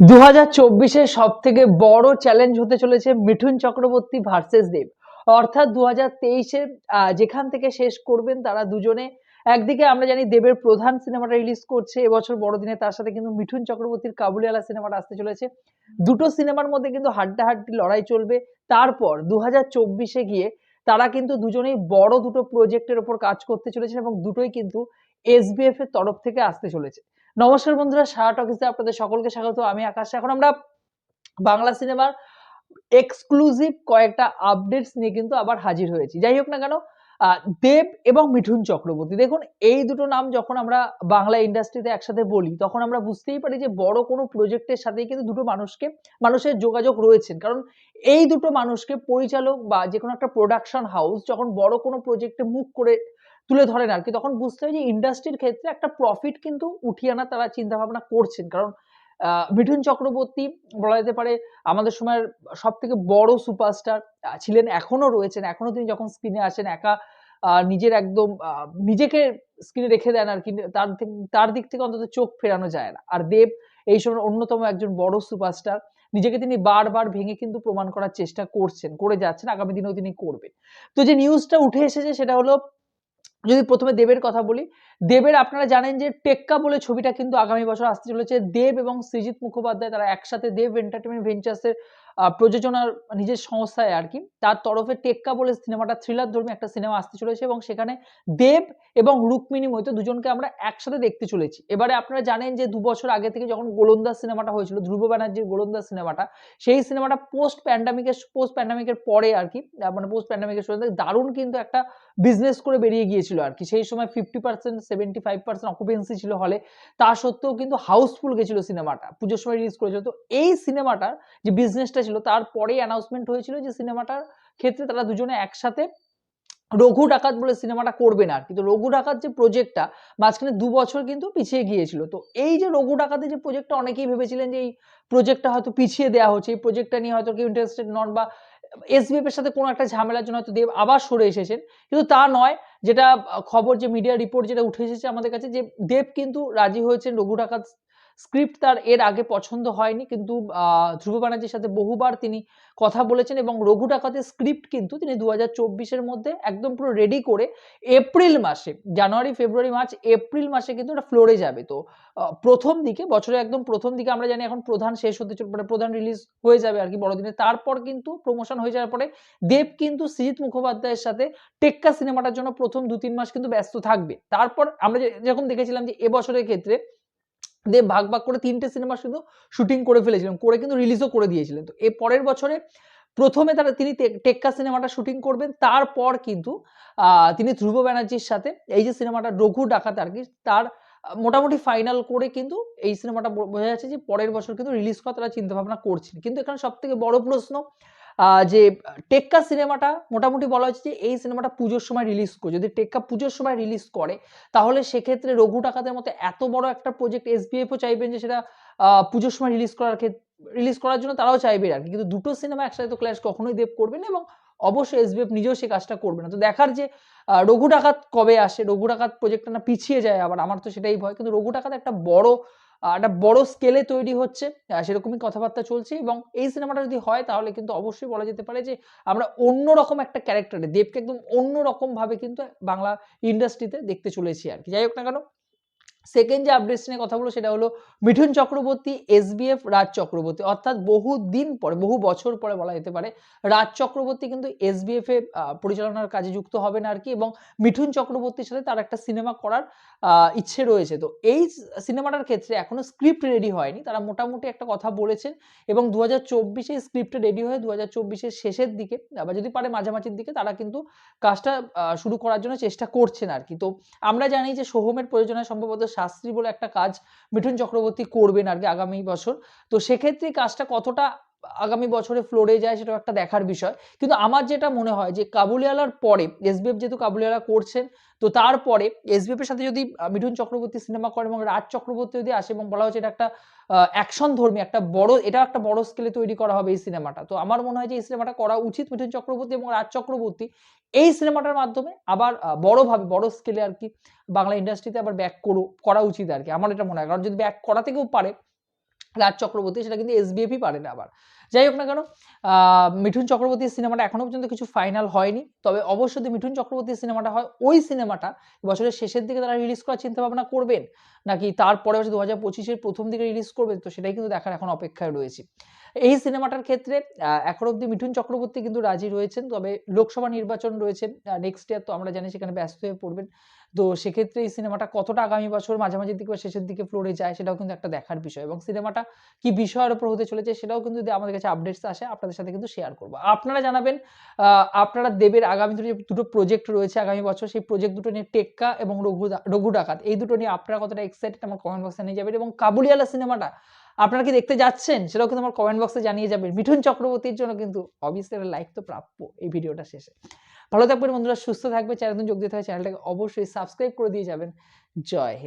দু হাজার চব্বিশের সব থেকে বড় চ্যালেঞ্জ হতে চলেছে মিঠুন চক্রবর্তী ভার্সেস দেব। অর্থাৎ দু হাজার তেইশে যেখান থেকে শেষ করবেন তারা দুজনে। একদিকে আমরা জানি দেবের প্রধান সিনেমাটা রিলিজ করছে, এবছর বড়দিনে তার সাথে কিন্তু মিঠুন চক্রবর্তীর কাবুলিওয়ালা সিনেমাটা আসতে চলেছে। দুটো সিনেমার মধ্যে কিন্তু হাড্ডাহাড্ডি লড়াই চলবে। তারপর দু হাজার চব্বিশে গিয়ে তারা কিন্তু দুজনেই বড় দুটো প্রজেক্টের ওপর কাজ করতে চলেছেন এবং দুটোই কিন্তু এসবিএফ এর তরফ থেকে আসতে চলেছে। নমস্কার বন্ধুরা, সারা টকিসে আপনাদের সকলকে স্বাগত। আমি আকাশ। এখন আমরা বাংলা সিনেমার এক্সক্লুসিভ কয়েকটা আপডেটস নিয়ে কিন্তু আবার হাজির হয়েছি। যাই হোক না কেন দেব এবং মিঠুন চক্রবর্তী। দেখুন, এই দুটো নাম যখন আমরা বাংলা ইন্ডাস্ট্রিতে একসাথে বলি, তখন আমরা বুঝতেই পারি যে বড় কোনো প্রজেক্টের সাথেই কিন্তু দুটো মানুষকে, মানুষের যোগাযোগ রয়েছেন। কারণ এই দুটো মানুষকে পরিচালক বা যে কোনো একটা প্রোডাকশন হাউস যখন বড় কোনো প্রজেক্টে মুখ করে তুলে ধরেন আর কি। তখন বুঝতে হয় যে ইন্ডাস্ট্রির ক্ষেত্রে একটা প্রফিট কিন্তু উঠিয়ে আনা তারা চিন্তা ভাবনা করছেন। কারণ মিঠুন চক্রবর্তী বলা যেতে পারে আমাদের সময়ের সব থেকে বড় সুপারস্টার ছিলেন এখনও রয়েছেন। এখনও তিনি যখন স্ক্রিনে আসেন, একা নিজের একদম নিজেকে স্ক্রিনে রেখে দেন আর কি, তার তার দিক থেকে অন্তত চোখ ফেরানো যায় না। আর দেব এই সময় অন্যতম একজন বড় সুপারস্টার নিজেকে তিনি বারবার ভেঙে কিন্তু প্রমাণ করার চেষ্টা করছেন, করে যাচ্ছেন, আগামী দিনেও তিনি করবেন। তো যে নিউজটা উঠে এসেছে সেটা হলো যদি প্রথমে দেবের কথা বলি দেবের আপনারা জানেন যে টেক্কা বলে ছবিটা কিন্তু আগামী বছর আসতে চলেছে। দেব এবং সৃজিত মুখোপাধ্যায় তারা একসাথে দেব এন্টারটেনমেন্ট ভেঞ্চার্সের প্রযোজনার নিজের সংস্থায় আর কি। তার তরফে টেক্কা বলে সিনেমাটা থ্রিলার ধর্মী একটা সিনেমা আসতে চলেছে এবং সেখানে দেব এবং রুক্মিণী মৈত্র দুজনকে আমরা একসাথে দেখতে চলেছি। এবারে আপনারা জানেন যে দু বছর আগে থেকে যখন গোলন্দাজ সিনেমাটা হয়েছিল, ধ্রুব ব্যানার্জির গোলন্দাজ সিনেমাটা, সেই সিনেমাটা পোস্ট প্যান্ডামিকের পোস্ট প্যান্ডামিকের পরে আর কি মানে পোস্ট প্যান্ডামিকের দারুণ কিন্তু একটা বিজনেস করে বেরিয়ে গিয়েছিল আর কি। সেই সময় fifty percent seventy five percent occupancy ছিল হলে তা সত্ত্বেও কিন্তু হাউসফুল গেছিল সিনেমাটা পুজোর সময় রিলিজ করেছিল। তো এই সিনেমাটার যে বিজনেসটা ছিল তারপরেই অ্যানাউন্সমেন্ট হয়েছিল যে সিনেমাটার ক্ষেত্রে তারা দুজনে একসাথে রঘু ডাকাত বলে সিনেমাটা করবে না কিন্তু রঘু ডাকাত যে প্রজেক্টটা মাঝখানে দু বছর কিন্তু পিছিয়ে গিয়েছিল। তো এই যে রঘু ডাকাতের যে প্রজেক্টটা অনেকেই ভেবেছিলেন যে এই প্রজেক্টটা হয়তো পিছিয়ে দেওয়া হচ্ছে। এই প্রজেক্টটা নিয়ে হয়তো কেউ ইন্টারেস্টেড নন বা এসবিএফ এর সাথে কোনো একটা ঝামেলার জন্য হয়তো দেব আবার সরে এসেছেন। কিন্তু তা নয় যেটা খবর, যে মিডিয়া রিপোর্ট যেটা উঠে এসেছে আমাদের কাছে, যে দেব কিন্তু রাজি হয়েছেন রঘু ডাকাত স্ক্রিপ্ট তার এর আগে পছন্দ হয়নি, কিন্তু ধ্রুব ব্যানার্জির সাথে বহুবার তিনি কথা বলেছেন এবং রঘু ডাকাতের স্ক্রিপ্ট কিন্তু তিনি দু হাজার মধ্যে একদম পুরো রেডি করে এপ্রিল মাসে, জানুয়ারি, ফেব্রুয়ারি, মার্চ, এপ্রিল মাসে কিন্তু এটা ফ্লোরে যাবে। তো প্রথম দিকে, বছরের একদম প্রথম দিকে আমরা জানি এখন প্রধান শেষ হতে মানে প্রধান রিলিজ হয়ে যাবে আর কি বড়দিনে। তারপর কিন্তু প্রমোশন হয়ে যাওয়ার পরে দেব কিন্তু সৃজিত মুখোপাধ্যায়ের সাথে টেক্কা সিনেমাটার জন্য প্রথম দু তিন মাস কিন্তু ব্যস্ত থাকবে। তারপর আমরা যেরকম দেখেছিলাম যে এবছরের ক্ষেত্রে দেব ভাগ ভাগ করে তিনটে সিনেমা শুধু শুটিং করে ফেলেছিলেন, করে কিন্তু রিলিজও করে দিয়েছিলেন। তো এর পরের বছরে প্রথমে তারা তিনি টেক্কা সিনেমাটা শুটিং করবেন, তারপর কিন্তু তিনি ধ্রুব ব্যানার্জির সাথে এই যে সিনেমাটা রঘু ডাকাত আর কি, তার মোটামুটি ফাইনাল করে কিন্তু এই সিনেমাটা বোঝা যাচ্ছে যে পরের বছর কিন্তু রিলিজ করা তারা চিন্তা ভাবনা করছেন। কিন্তু এখানে সব থেকে বড় প্রশ্ন যে টেক্কা সিনেমাটা মোটামুটি বলা হচ্ছে যে এই সিনেমাটা পুজোর সময় রিলিজ করে। যদি টেক্কা পুজোর সময় রিলিজ করে, তাহলে সেক্ষেত্রে রঘু ডাকাতের মতো এত বড় একটা প্রজেক্ট এসবিএফও চাইবেন যে সেটা পুজোর সময় রিলিজ করার ক্ষেত্রে রিলিজ করার জন্য তারাও চাইবে আর কি। কিন্তু দুটো সিনেমা একসাথে তো ক্ল্যাশ কখনোই দেব করবে না এবং অবশ্যই এসবিএফ নিজেও সে কাজটা করবে না। তো দেখার যে রঘু ডাকাত কবে আসে, রঘু ডাকাত প্রজেক্টটা না পিছিয়ে যায় আবার, আমার তো সেটাই ভয়। কিন্তু রঘু ডাকাত একটা বড় একটা বড় স্কেলে তৈরি হচ্ছে সেরকমই কথাবার্তা চলছে এবং এই সিনেমাটা যদি হয় তাহলে কিন্তু অবশ্যই বলা যেতে পারে যে আমরা অন্য রকম একটা ক্যারেক্টারে দেবকে একদম অন্যরকম ভাবে কিন্তু বাংলা ইন্ডাস্ট্রিতে দেখতে চলেছি আর কি। যাই হোক না কেন সেকেন্ড যে আপডেটস নিয়ে কথা বলব সেটা হলো মিঠুন চক্রবর্তী এস এসবিএফ রাজ চক্রবর্তী। অর্থাৎ বহু দিন পরে, বহু বছর পরে বলা যেতে পারে, রাজ চক্রবর্তী কিন্তু এসবিএফ এ পরিচালনার কাজে যুক্ত হবে না আর কি এবং মিঠুন চক্রবর্তীর সাথে তার একটা সিনেমা করার ইচ্ছে রয়েছে। তো এই সিনেমাটার ক্ষেত্রে এখনও স্ক্রিপ্ট রেডি হয়নি। তারা মোটামুটি একটা কথা বলেছেন এবং দু হাজার চব্বিশে স্ক্রিপ্ট রেডি হয়ে দু হাজার চব্বিশের শেষের দিকে, আবার যদি পারে মাঝামাঝির দিকে, তারা কিন্তু কাজটা শুরু করার জন্য চেষ্টা করছেন আর কি। তো আমরা জানি যে সোহমের প্রয়োজনে সম্ভবত শাস্ত্রী বলে একটা কাজ মিঠুন চক্রবর্তী করবেন আর কি আগামী বছর। তো সেক্ষেত্রে কাজটা কতটা আগামী বছরে ফ্লোরে যায় সেটাও একটা দেখার বিষয়। কিন্তু আমার যেটা মনে হয় যে কাবুলিওয়ালার পরে এসবিএফ যেহেতু কাবুলিওয়ালা করছেন, তো তারপরে এসবিএফ এর সাথে যদি মিঠুন চক্রবর্তী সিনেমা করেন এবং রাজ চক্রবর্তী যদি আসে এবং বলা হচ্ছে এটা একটা অ্যাকশন ধর্মী, একটা বড়, এটা একটা বড় স্কেলে তৈরি করা হবে এই সিনেমাটা তো আমার মনে হয় যে এই সিনেমাটা করা উচিত মিঠুন চক্রবর্তী এবং রাজ চক্রবর্তী। এই সিনেমাটার মাধ্যমে আবার বড়ভাবে, বড় স্কেলে আর কি বাংলা ইন্ডাস্ট্রিতে আবার ব্যাক করো, করা উচিত আর কি। আমার এটা মনে হয়। কারণ যদি ব্যাক করাতে কেউ পারে রাজ চক্রবর্তী, সেটা কিন্তু এসবিএফই পারে না আবার। যাই হোক না কেন মিঠুন চক্রবর্তীর সিনেমাটা এখনও পর্যন্ত কিছু ফাইনাল হয়নি। তবে অবশ্যই মিঠুন চক্রবর্তীর সিনেমাটা হয়, ওই সিনেমাটা বছরের শেষের দিকে তারা রিলিজ করার চিন্তা ভাবনা করবেন, নাকি তারপরে হচ্ছে দু হাজার পঁচিশের প্রথম দিকে রিলিজ করবেন, তো সেটাই কিন্তু দেখার এখন অপেক্ষায় রয়েছে। এই সিনেমাটার ক্ষেত্রে এখন অবধি মিঠুন চক্রবর্তী কিন্তু রাজি রয়েছেন, তবে লোকসভা নির্বাচন রয়েছে নেক্সট ইয়ার তো আমরা জানি সেখানে ব্যস্ত হয়ে পড়বেন। তো সেক্ষেত্রে এই সিনেমাটা কতটা আগামী বছর মাঝামাঝির দিকে বা শেষের দিকে ফ্লোরে যায় সেটাও কিন্তু একটা দেখার বিষয় এবং সিনেমাটা কি বিষয়ের উপর হতে চলেছে সেটাও কিন্তু যদি আমাদের কাছে আপডেটস আসে, আপনাদের সাথে কিন্তু শেয়ার করব। আপনারা জানাবেন আপনারা দেবের আগামী যে দুটো প্রজেক্ট রয়েছে আগামী বছর, সেই প্রজেক্ট দুটো নিয়ে টেক্কা এবং রঘু রঘু ডাকাত, এই দুটো নিয়ে আপনারা কতটা এক্সাইটেড আমার কমেন্ট বক্সে নিয়ে যাবেন এবং কাবুলিওয়ালা সিনেমাটা আপনারা কি দেখতে যাচ্ছেন? সেটাও কিন্তু আমার কমেন্ট বক্সে জানিয়ে যাবেন। মিঠুন চক্রবর্তীর জন্য কিন্তু অবভিয়াসলি একটা লাইক তো প্রাপ্য এই ভিডিওটা শেষে। ভালো থাকবেন বন্ধুরা, সুস্থ থাকবে চ্যানেল যোগ দিতে হয়, চ্যানেলটাকে অবশ্যই সাবস্ক্রাইব করে দিয়ে যাবেন। জয় হিন্দ।